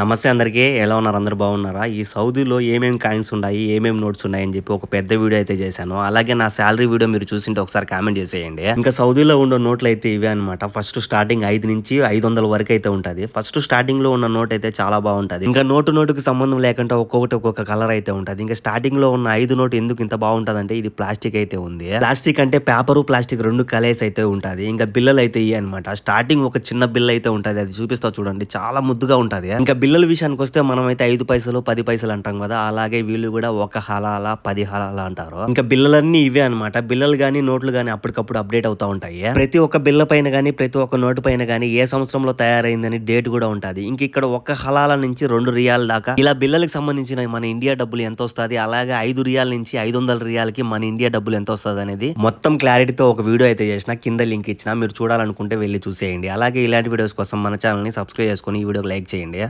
నమస్తే అందరికీ ఎలా ఉన్నారు? అందరు బాగున్నారా? ఈ సౌదీలో ఏమేమి కాయిన్స్ ఉన్నాయి? ఏమేమి నోట్స్ ఉన్నాయి అని చెప్పి ఒక పెద్ద వీడియో అయితే చేశాను. అలాగే నా శాలరీ వీడియో మీరు చూసింటే ఒకసారి కామెంట్ చేసేయండి. ఇంకా సౌదీలో ఉన్న నోట్లు అయితే ఇవే అనమాట ఫస్ట్ స్టార్టింగ్ ఐదు నుంచి ఐదు వందల వరకు అయితే ఉంటుంది. ఫస్ట్ స్టార్టింగ్లో ఉన్న నోట్ అయితే చాలా బాగుంటది. ఇంకా నోటు నోటుకి సంబంధం లేకుండా ఒక్కొక్కటి ఒక్కొక్క కలర్ అయితే ఉంటుంది. ఇంకా స్టార్టింగ్లో ఉన్న ఐదు నోట్ ఎందుకు ఇంత బాగుంటుంది అంటే ఇది ప్లాస్టిక్ అయితే ఉంది. ప్లాస్టిక్ అంటే పేపర్ ప్లాస్టిక్ రెండు కలర్స్ అయితే ఉంటుంది. ఇంకా బిల్లలు అయితే ఇవి అనమాట స్టార్టింగ్ ఒక చిన్న బిల్ అయితే ఉంటది. అది చూపిస్తా చూడండి. చాలా ముద్దుగా ఉంటది. ఇంకా బిల్లల విషయానికి వస్తే మనమైతే ఐదు పైసలు పది పైసలు అంటాం కదా. అలాగే వీళ్ళు కూడా ఒక హలాల పది హలాల అంటారు. ఇంకా బిల్లలన్నీ ఇవే అనమాట బిల్లలు గానీ నోట్లు గానీ అప్పటికప్పుడు అప్డేట్ అవుతా ఉంటాయి. ప్రతి ఒక్క బిల్ల పైన గానీ ప్రతి ఒక్క నోటు పైన గానీ ఏ సంవత్సరంలో తయారైందని డేట్ కూడా ఉంటుంది. ఇంక ఇక్కడ ఒక్క హలాల నుంచి రెండు రియాల దాకా. ఇలా బిల్లలకు సంబంధించిన మన ఇండియా డబ్బులు ఎంత వస్తుంది? అలాగే ఐదు రియాల నుంచి ఐదు వందల రియాలకి మన ఇండియా డబ్బులు ఎంత వస్తుంది అనేది మొత్తం క్లారిటీతో ఒక వీడియో అయితే చేసిన. కింద లింక్ ఇచ్చిన. మీరు చూడాలనుకుంటే వెళ్ళి చూసేయండి. అలాగే ఇలాంటి వీడియోస్ కోసం మన ఛానల్ని సబ్స్క్రైబ్ చేసుకొని ఈ వీడియోకి లైక్ చేయండి.